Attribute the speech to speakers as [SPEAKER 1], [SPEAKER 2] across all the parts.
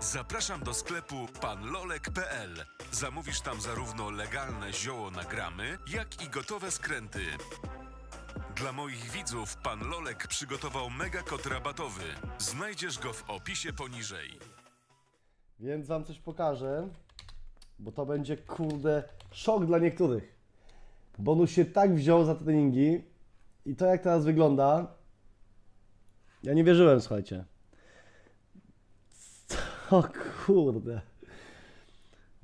[SPEAKER 1] Zapraszam do sklepu panlolek.pl. Zamówisz tam zarówno legalne zioło na gramy, jak i gotowe skręty. Dla moich widzów pan Lolek przygotował mega kod rabatowy. Znajdziesz go w opisie poniżej.
[SPEAKER 2] Więc wam coś pokażę, bo to będzie kurde szok dla niektórych. Bonus się tak wziął za treningi i to jak teraz wygląda, ja nie wierzyłem, słuchajcie. O kurde.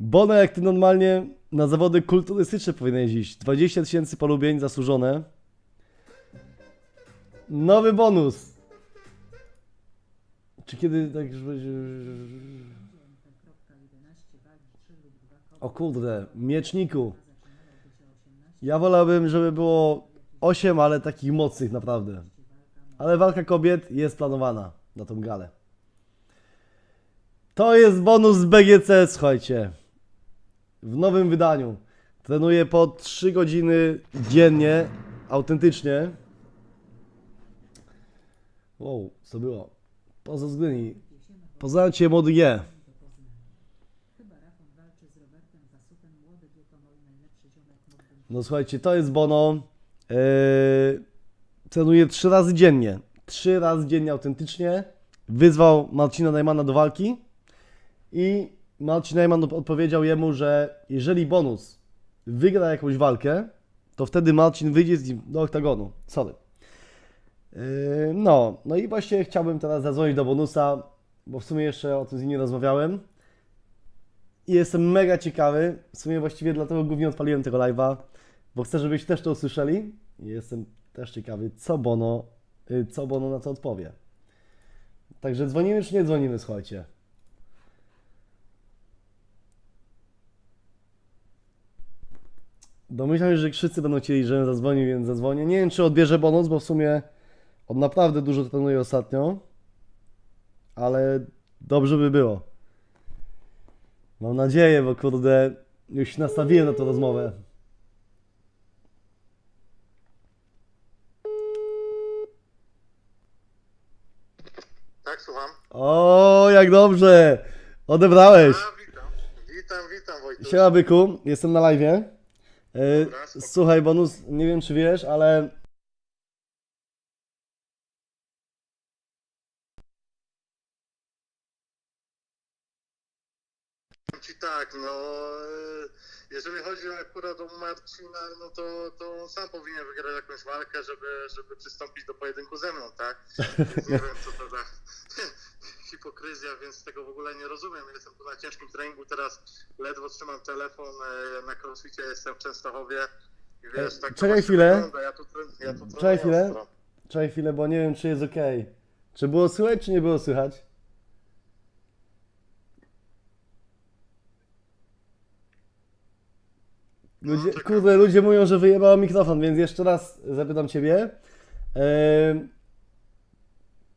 [SPEAKER 2] Bono jak ty normalnie na zawody kulturystyczne powinieneś iść. 20 tysięcy polubień zasłużone. Nowy bonus. Czy kiedy tak już będzie... O kurde, mieczniku. Ja wolałbym, żeby było 8, ale takich mocnych naprawdę. Ale walka kobiet jest planowana na tą galę. To jest bonus z BGC, słuchajcie. W nowym wydaniu. Trenuję po 3 godziny dziennie, autentycznie. Wow, co było? Poza względni. Poznałem Cię, młody G. No słuchajcie, to jest Bono. Yy, trenuję trzy razy dziennie. Trzy razy dziennie autentycznie. Wyzwał Marcina Najmana do walki. I Marcin Najman odpowiedział jemu, że jeżeli bonus wygra jakąś walkę, to wtedy Marcin wyjdzie z nim do oktagonu. Sorry. Yy, no, no i właśnie chciałbym teraz zadzwonić do bonusa, bo w sumie jeszcze o tym z nim nie rozmawiałem. I jestem mega ciekawy. W sumie właściwie dlatego głównie odpaliłem tego live'a, bo chcę, żebyście też to usłyszeli. I jestem też ciekawy, co Bono, y, co Bono na to odpowie. Także dzwonimy czy nie dzwonimy, słuchajcie. Domyślam się, że wszyscy będą chcieli, żebym zadzwonił, więc zadzwonię. Nie wiem, czy odbierze bonus, bo w sumie on naprawdę dużo trenuje ostatnio. Ale dobrze by było. Mam nadzieję, bo kurde, już się nastawiłem na tę rozmowę.
[SPEAKER 3] Tak, słucham.
[SPEAKER 2] O, jak dobrze! Odebrałeś.
[SPEAKER 3] A, witam. Witam, witam Wojtuś.
[SPEAKER 2] Siema byku, jestem na live. E,
[SPEAKER 3] Dobra, spoko.
[SPEAKER 2] słuchaj, bonus, nie wiem czy wiesz, ale
[SPEAKER 3] Powiem Ci tak, no e, jeżeli chodzi akurat o Marcina, no to, to on sam powinien wygrać jakąś walkę, żeby, żeby przystąpić do pojedynku ze mną, tak? Więc nie wiem, co to za hipokryzja, więc tego w ogóle nie rozumiem. Jestem tu na ciężkim treningu, teraz ledwo trzymam telefon, e, na crossficie jestem w Częstochowie. I wiesz, tak
[SPEAKER 2] Czekaj chwilę.
[SPEAKER 3] Ja tu, ja tu
[SPEAKER 2] Czekaj chwilę.
[SPEAKER 3] ostro.
[SPEAKER 2] czekaj chwilę, bo nie wiem czy jest ok. Czy było słychać, czy nie było słychać? Ludzie,
[SPEAKER 3] czekam.
[SPEAKER 2] kurde, ludzie mówią, że wyjebał mikrofon, więc jeszcze raz zapytam ciebie. Ehm,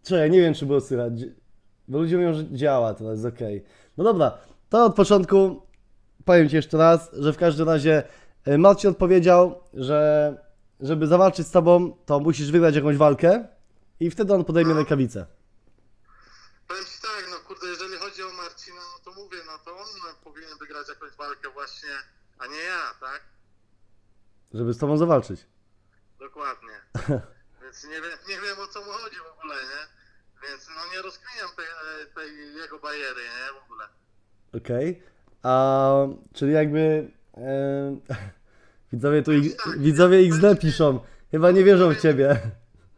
[SPEAKER 2] czekaj, nie wiem czy było słychać, bo ludzie mówią, że działa teraz, jest ok. No dobra, to od początku powiem ci jeszcze raz, że w każdym razie e, Marcin odpowiedział, że żeby zawalczyć z tobą, to musisz wygrać jakąś walkę i wtedy on podejmie
[SPEAKER 3] No.
[SPEAKER 2] rękawicę.
[SPEAKER 3] Powiem ci tak, no kurde, jeżeli chodzi o Marcina, no to mówię, no to on powinien wygrać jakąś walkę właśnie, a nie ja, tak?
[SPEAKER 2] Żeby z tobą zawalczyć.
[SPEAKER 3] Dokładnie. Więc nie wiem, nie wiem o co mu chodzi w ogóle, nie? Więc no nie rozkminiam tej, tej jego bariery, nie? W ogóle.
[SPEAKER 2] Okej. A czyli jakby e, widzowie tu widzowie XD piszą. Chyba nie wierzą w ciebie.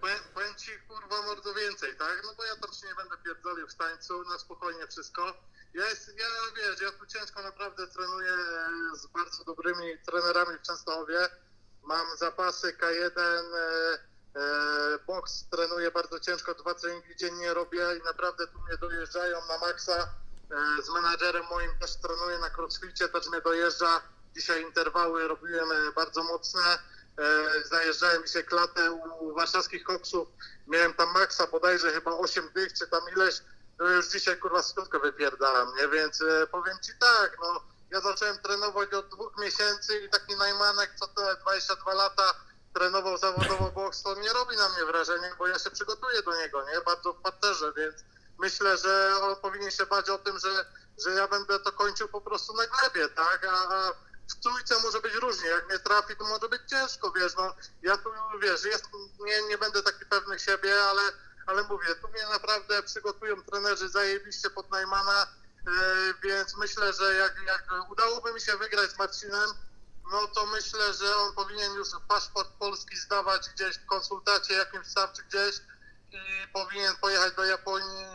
[SPEAKER 3] Powiem, powiem ci kurwa mordo więcej, tak? No bo ja się nie będę pierdolił w tańcu, na spokojnie wszystko. Ja jest, ja wiesz, ja tu ciężko naprawdę trenuję e, z bardzo dobrymi trenerami w Częstochowie. Mam zapasy K1, e, e, boks trenuję bardzo ciężko, dwa treningi dziennie robię i naprawdę tu mnie dojeżdżają na maksa. E, z menadżerem moim też trenuję na crossficie, też mnie dojeżdża. Dzisiaj interwały robiłem e, bardzo mocne. E, zajeżdżałem się klatę u warszawskich koksów. Miałem tam maksa bodajże chyba 8 dych, czy tam ileś. No już dzisiaj kurwa skutkę wypierdalam, nie? Więc e, powiem ci tak, no ja zacząłem trenować od dwóch miesięcy i taki najmanek, co te 22 lata trenował zawodowo boks, to nie robi na mnie wrażenia, bo ja się przygotuję do niego, nie? Bardzo w parterze, więc myślę, że on powinien się bać o tym, że, że ja będę to kończył po prostu na glebie, tak? A, a w trójce może być różnie. Jak mnie trafi, to może być ciężko, wiesz, no. Ja tu, wiesz, jest, nie, nie będę taki pewny siebie, ale, ale mówię, tu mnie naprawdę przygotują trenerzy zajebiście pod Najmana, e, więc myślę, że jak, jak udałoby mi się wygrać z Marcinem, no to myślę, że on powinien już paszport polski zdawać gdzieś w konsultacie jakimś tam czy gdzieś i powinien pojechać do Japonii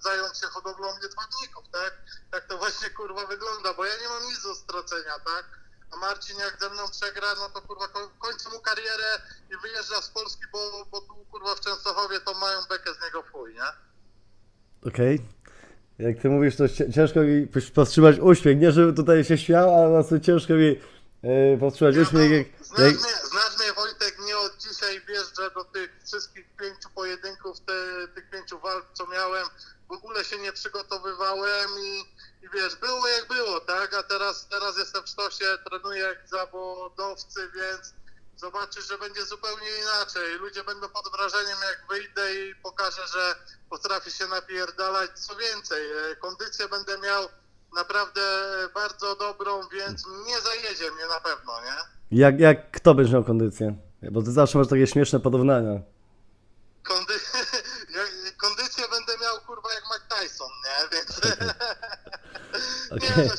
[SPEAKER 3] zająć się hodowlą niedźwiedników, tak? Tak to właśnie kurwa wygląda, bo ja nie mam nic do stracenia, tak? A Marcin jak ze mną przegra, no to kurwa ko- kończy mu karierę i wyjeżdża z Polski, bo, bo tu kurwa w Częstochowie to mają bekę z niego chuj, nie?
[SPEAKER 2] Okej. Jak ty mówisz, to ciężko mi powstrzymać uśmiech. Nie, żebym tutaj się śmiał, ale prostu ciężko mi e, powstrzymać uśmiech. Jak,
[SPEAKER 3] Znasz,
[SPEAKER 2] jak,
[SPEAKER 3] mnie, znasz mnie Wojtek, nie od dzisiaj wjeżdżę do tych wszystkich pięciu pojedynków, te, tych pięciu walk, co miałem. W ogóle się nie przygotowywałem i, i wiesz, było jak było, tak? A teraz, teraz jestem w sztosie, trenuję jak zawodowcy, więc zobaczysz, że będzie zupełnie inaczej. Ludzie będą pod wrażeniem, jak wyjdę i pokażę, że potrafię się napierdalać. Co więcej, e, kondycję będę miał naprawdę bardzo dobrą, więc nie zajedzie mnie na pewno, nie?
[SPEAKER 2] jak, jak kto będzie miał kondycję? Bo ty zawsze masz takie śmieszne porównania.
[SPEAKER 3] Kondy... kondycję będę miał kurwa jak Mike Tyson, nie? Więc nie
[SPEAKER 2] Okej.
[SPEAKER 3] no,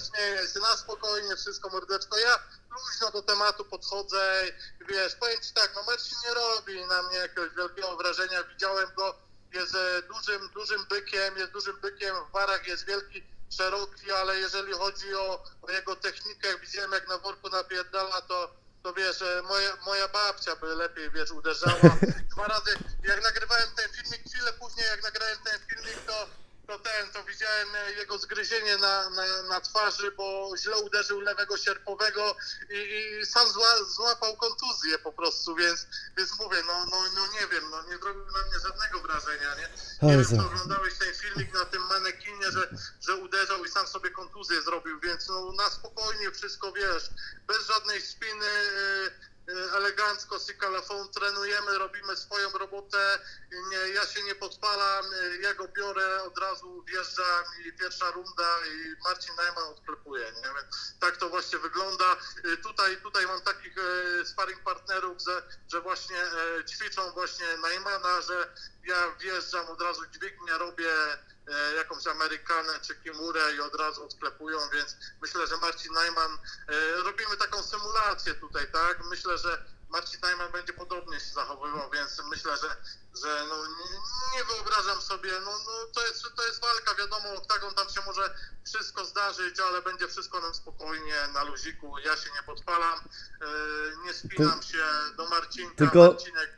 [SPEAKER 3] spokojnie wszystko mordeczko. Ja luźno do tematu podchodzę i wiesz, powiem ci tak, no Marcin nie robi na mnie jakiegoś wielkiego wrażenia. Widziałem go, jest e, dużym, dużym bykiem, jest dużym bykiem, w barach jest wielki, szeroki, ale jeżeli chodzi o, o jego technikę, jak widziałem jak na worku napierdala, to to wiesz, e, moja, moja babcia by lepiej, wiesz, uderzała. Dwa razy, jak nagrywałem ten filmik, chwilę później, jak nagrałem ten filmik, to, to ten, to widziałem e, jego zgryzienie na, na, na twarzy, bo źle uderzył lewego sierpowego i, i sam zła, złapał kontuzję po prostu, więc, więc mówię, no, no, no nie wiem, no nie zrobił na mnie żadnego wrażenia, nie? Nie wiem,
[SPEAKER 2] Jezu.
[SPEAKER 3] czy oglądałeś ten filmik na tym manekinie, że, że uderzał i sam sobie kontuzję zrobił, więc no na spokojnie wszystko, wiesz, bez żadnej spiny, y, elegancko z kalafon trenujemy, robimy swoją robotę, nie, ja się nie podpalam, y, ja go biorę, od razu wjeżdżam i pierwsza runda i Marcin Najman odklepuje, nie? Więc tak to właśnie wygląda. Y, Tutaj, tutaj mam takich y, sparring partnerów, że, że właśnie ćwiczą właśnie Najmana, że ja wjeżdżam, od razu dźwignię robię jakąś Amerykanę czy Kimurę i od razu odklepują, więc myślę, że Marcin Najman, e, robimy taką symulację tutaj, tak? Myślę, że Marcin Najman będzie podobnie się zachowywał, więc myślę, że, że no, nie, wyobrażam sobie, no, no to, jest, to jest walka, wiadomo, oktagon tam się może wszystko zdarzyć, ale będzie wszystko na spokojnie, na luziku, ja się nie podpalam, e, nie spinam się do Marcinka,
[SPEAKER 2] Tylko-
[SPEAKER 3] Marcinek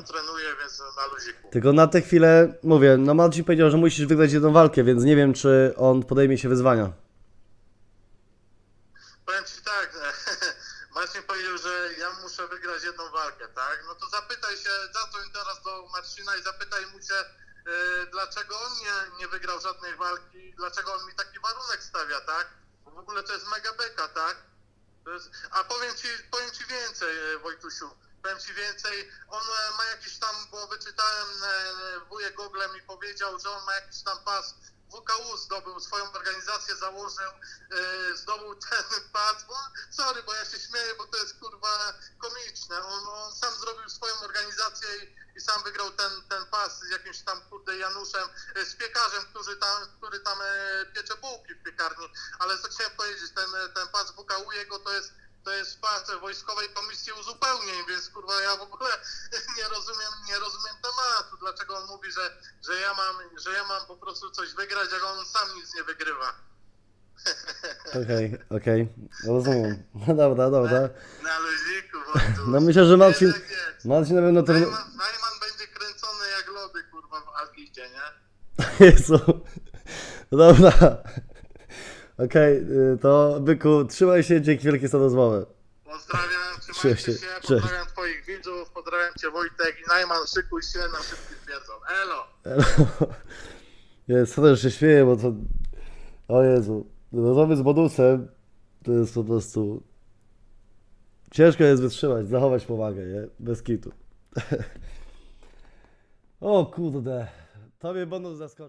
[SPEAKER 3] on trenuje, więc na luziku.
[SPEAKER 2] Tylko na tę chwilę, mówię, no Marcin powiedział, że musisz wygrać jedną walkę, więc nie wiem, czy on podejmie się wyzwania.
[SPEAKER 3] Powiem Ci tak, Marcin powiedział, że ja muszę wygrać jedną walkę, tak? No to zapytaj się, zadzwoń teraz do Marcina i zapytaj mu się, e, dlaczego on nie, nie wygrał żadnej walki, dlaczego on mi taki warunek stawia, tak? Bo w ogóle to jest mega beka, tak? To jest, a powiem ci, powiem ci więcej, e, Wojtusiu. Powiem ci więcej, on e, ma jakiś tam, bo wyczytałem, e, wujek Google mi powiedział, że on ma jakiś tam pas WKU zdobył, swoją organizację założył, e, zdobył ten pas, bo, sorry, bo ja się śmieję, bo to jest kurwa komiczne. On, on sam zrobił swoją organizację i, i sam wygrał ten, ten pas z jakimś tam kurde Januszem, z piekarzem, który tam, który tam piecze bułki w piekarni. Ale co chciałem powiedzieć, ten, ten pas WKU jego to jest to jest pas Wojskowej Komisji Uzupełnień, więc kurwa ja w ogóle nie rozumiem, nie rozumiem tematu, dlaczego on mówi, że, że ja mam, że ja mam po prostu coś wygrać, jak on sam nic nie wygrywa.
[SPEAKER 2] Okej, okej, rozumiem. No dobra, dobra.
[SPEAKER 3] Na luziku, Wojtu.
[SPEAKER 2] No myślę, że Marcin. Marcin na pewno.
[SPEAKER 3] Najman, Najman będzie kręcony jak lody, kurwa, w Algicie, nie?
[SPEAKER 2] Jezu. Dobra. Okej, y, to byku, trzymaj się, dzięki wielkie za rozmowę.
[SPEAKER 3] Pozdrawiam, trzymajcie się,
[SPEAKER 2] cześć.
[SPEAKER 3] pozdrawiam twoich widzów, pozdrawiam cię Wojtek i Najman, szykuj się na szybki twierdzą. Elo!
[SPEAKER 2] Jest, też się śmieję, bo to... O Jezu. Rozmowy z bonusem to jest po prostu... Ciężko jest wytrzymać, zachować powagę, nie? Bez kitu. o kurde. Tobie bonus zaskoczy.